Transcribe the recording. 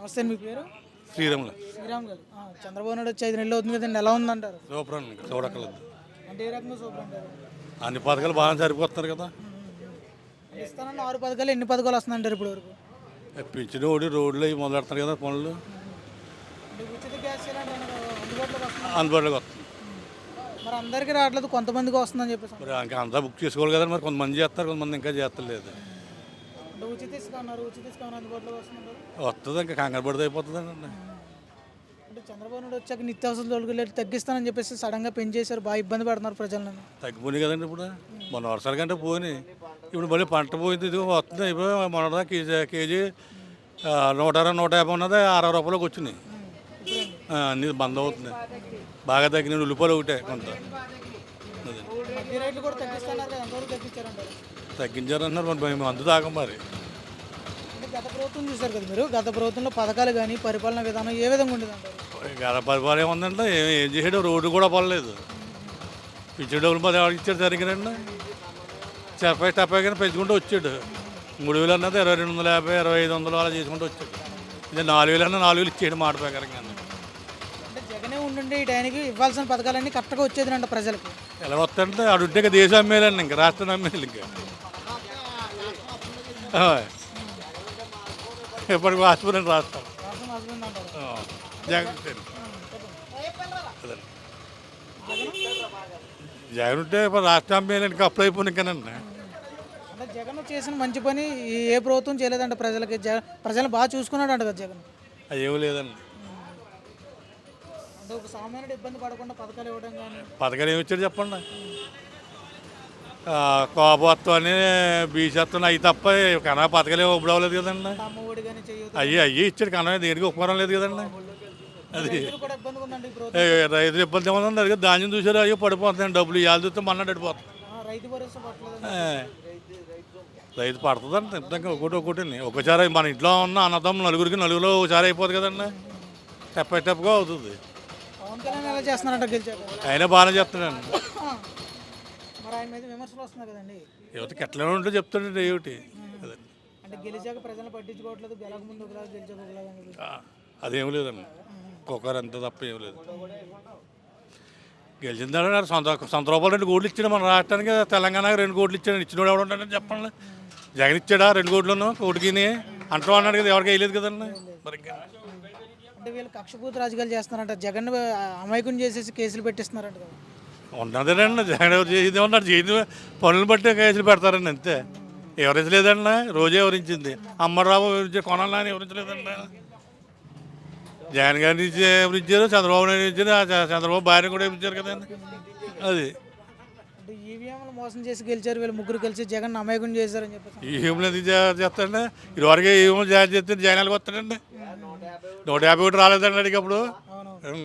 నమస్తే మీ పేరు? శ్రీరాములు. శ్రీరామ్ గారు. ఆ, చంద్రబాబు నాయుడు వచ్చి ఐదు నెలలు అవుతుంది కదండి ఎలా ఉందంటారు? సూపర్ అండి ఇంకా చూడక్కర్లేదు అంటే ఏ రకంగా సూపర్ అంటారు? అన్ని పథకాలు బాగా సరిపోతున్నారు కదా. ఇస్తానన్న ఆరు పథకాలు ఎన్ని పథకాలు వస్తుందంటారు ఇప్పుడు వరకు? పింఛను ఓడి రోడ్లు అవి మొదలెడుతున్నారు కదా పనులు. అంటే ఉచిత గ్యాస్ సిలిండర్ అనేది అందుబాటులోకి వస్తుంది? అందుబాటులోకి వస్తుంది. మరి అందరికీ రావట్లేదు కొంతమందికి వస్తుందని చెప్పేసి మరి ఇంకా అంతా బుక్ చేసుకోవాలి కదా మరి కొంతమంది చేస్తారు కొంతమంది ఇంకా చేస్తలేదు. అంటే ఉచిత ఇసుక అన్నారు ఉచిత ఇసుక ఏమైనా అందుబాటులోకి వస్తుందంటారు? వస్తుంది ఇంకా కంగారు పడితే అయిపోతుందండి. అంటే చంద్రబాబు నాయుడు వచ్చాక నిత్యావసర సరుకులు తగ్గిస్తానని చెప్పేసి సడన్గా పెంచేశారు బాగా ఇబ్బంది పడుతున్నారు ప్రజలను. తగ్గిపోయినాయి కదండి ఇప్పుడు. మొన్న వర్షాల కంటే పోయినాయి. ఇప్పుడు మళ్ళీ పంట పోయింది ఇది వస్తుంది అయిపోయి మొన్న కేజీ కేజీ నూట అరవై నూట యాభై ఉన్నది అరవై రూపాయలకు వచ్చినాయి. అన్ని బంద్ అవుతుంది బాగా తగ్గినాయి ఉల్లిపాయలు ఒకటే కొంత. రేట్లు కూడా ఎంతవరకు తగ్గించారంటారు? తగ్గించారన్నారు మరి మేము అందు తాగం మరి. అంటే గత ప్రభుత్వం చూశారు కదా మీరు? గత ప్రభుత్వంలో పథకాలు కానీ పరిపాలన విధానం ఏ విధంగా ఉండేది అంటారు గత పరిపాలన ఏముందంటే ఏం ఏం చేయడం రోడ్డు కూడా పడలేదు. పిచ్చి డబ్బులు మరి ఎవరికి ఇచ్చాడు సరిగ్గానండి చెప్పే టప్పే కానీ పెంచుకుంటూ వచ్చాడు. మూడు వేలు అన్నది ఇరవై రెండు వందల యాభై ఇరవై ఐదు వందలు అలా చేసుకుంటూ వచ్చాడు. ఇది నాలుగు వేలు అన్న నాలుగు వేలు ఇచ్చేయడం మాట ప్రకారంగా అంటే జగనే ఉండుండి ఈ టైంకి ఇవ్వాల్సిన పథకాలన్నీ కరెక్ట్గా వచ్చేది అంట ప్రజలకు. ఎలా వస్తుంటే ఆడు ఉంటే ఇంకా దేశం అమ్మేయాలండి ఇంకా రాష్ట్రం అమ్మేయాలి ఇంకా. ఎప్పటికి హాస్పిటల్ రాస్తాం. జగన్. జగన్ ఉంటే ఇప్పుడు రాష్ట్రం అమ్మేయాలని అప్లై అయిపోయిన జగన్ చేసిన మంచి పని ఏ ప్రభుత్వం చేయలేదంట ప్రజలకి. జగ ప్రజలను బాగా చూసుకున్నాడు అంట కదా జగన్. అది ఏమీ లేదండి. అంటే ఒక సామాన్యుడు ఇబ్బంది పడకుండా పథకాలు ఇవ్వడం కానీ. పథకాలు ఏమి ఇచ్చాడు చెప్పండి. కోపత్వం అని బీసత్వం అవి తప్ప కన్నా పథకాలు ఇప్పుడు అవ్వలేదు కదండి. అయ్యి అయ్యి ఇచ్చాడు కన్నా దేనికి ఉపకారం లేదు కదండి. అది రైతులు రైతులు ఇబ్బంది ఏమన్నా అది ధాన్యం చూసారు అయ్యో పడిపోతుంది. డబ్బులు ఇవాళ చూస్తే మళ్ళీ పడిపోతుంది రైతు రైతు పడుతుందండి ఇంతగా ఒకటి ఒకటి ఒకసారి మన ఇంట్లో ఉన్న అన్నదమ్మ నలుగురికి నలుగురు ఒకసారి అయిపోతుంది కదండి. స్టెప్ బై స్టెప్గా అవుతుంది అయినా బాగానే చెప్తున్నాడండి ఆ. మరి ఆయన మీద విమర్శలు వస్తున్నాయి కదండి. యువతకి ఎట్లా ఉంటే చెప్తాడండి ఏమిటి? అంటే గెలిచాక ప్రజలు పట్టించుకోవట్లేదు గెలక ముందు ఒకలాగా గెలిచాక ఒకలాగా అని చెప్పి. ఆ, అదేం లేదండి. కుక్కర్ అంత తప్ప ఏం లేదు. గెలిచిందంటే సొంత సొంత రూపాయలు రెండు కోట్లు ఇచ్చాడు మన రాష్ట్రానికి తెలంగాణకి రెండు కోట్లు ఇచ్చాడు. ఇచ్చినోడు ఎవడు ఉంటాడని చెప్పండి. జగన్ ఇచ్చాడా? రెండు కోట్లను కోటికి అంటూ అన్నాడు కదా ఎవరికి వేయలేదు కదండి. మరి అంటే వీళ్ళు కక్షపూత రాజకీయాలు చేస్తున్నారంట. జగన్ అమాయకుని చేసేసి కేసులు పెట్టిస్తున్నారంట కదా. ఉన్నదేనండి జగన్ ఎవరు చేసేది ఉన్నాడు చేసి పనులు బట్టి కేసులు పెడతారండి అంతే. ఎవరించలేదండి రోజే ఎవరించింది. అమ్మరావు ఎవరించి కొనాలని ఎవరించలేదండి. జగన్ గారిని ఇచ్చి ఎవరిచ్చారు చంద్రబాబు నాయుడు ఇచ్చారు చంద్రబాబు భార్య కూడా ఇచ్చారు కదండి. అది. ఈవీఎంలు మోసం చేసి గెలిచారు వీళ్ళు ముగ్గురు కలిసి జగన్ అమాయకుని చేశారని చెప్పేసి ఈ ఏమిలో చేస్తాండి ఇదివరకే ఏమో జారీ చేస్తే జనాలకు వస్తాడండి నూట యాభై ఒకటి రాలేదండి అడిగి అప్పుడు అవును ఉం.